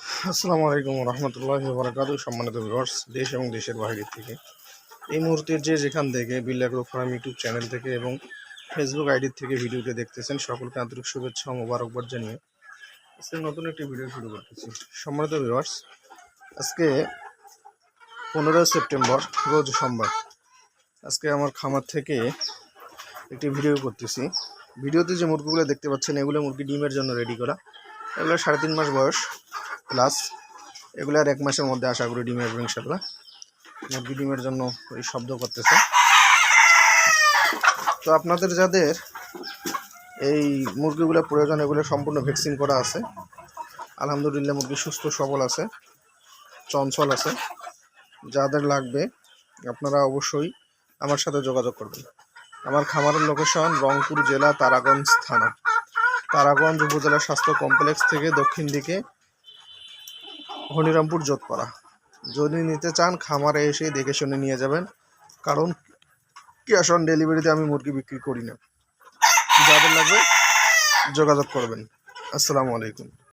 আসসালামু আলাইকুম রহমতুল্লাহ বরাকাতু সম্মানিত ভিউয়ার্স, দেশ এবং দেশের বাইরে থেকে। এই মুহূর্তে যে যেখান থেকে বিল্লাগ্রো ফার্ম ইউটিউব চ্যানেল থেকে এবং ফেসবুক আইডির থেকে ভিডিওটি দেখতেছেন, সকলকে আন্তরিক শুভেচ্ছা ও মোবারকবাদ জানিয়ে আজকে নতুন একটি ভিডিও শুরু করতেছি। সম্মানিত ভিউয়ার্স, আজকে পনেরোই সেপ্টেম্বর, রোজ সোমবার। আজকে আমার খামার থেকে একটি ভিডিও করতেছি। ভিডিওতে যে মুরগিগুলো দেখতে পাচ্ছেন, এগুলো মুরগি ডিমের জন্য রেডি করা। এগুলো সাড়ে তিন মাস বয়স। প্লাস এগুলো আর এক মাসের মধ্যে আশা করি ডিম আসবে মুরগি ডিমের জন্য এই শব্দ করতেছে। তো আপনাদের যাদের এই মুরগিগুলো প্রয়োজন, এগুলো সম্পূর্ণ ভ্যাকসিন করা আছে, আলহামদুলিল্লাহ মুরগি সুস্থ, সবল আছে, চঞ্চল আছে। যাদের লাগবে আপনারা অবশ্যই আমার সাথে যোগাযোগ করবেন। আমার খামারের লোকেশন রংপুর জেলা, তারাগঞ্জ থানা। তারাগঞ্জ উপজেলা স্বাস্থ্য কমপ্লেক্স থেকে দক্ষিণ দিকে হরিরামপুর যোধপাড়া। যদি নিতে চান, খামারে এসে দেখে শুনে নিয়ে যাবেন। কারণ ক্যাশ অন ডেলিভারিতে আমি মুরগি বিক্রি করি না। যাদের লাগবে যোগাযোগ করবেন। আসসালামু আলাইকুম।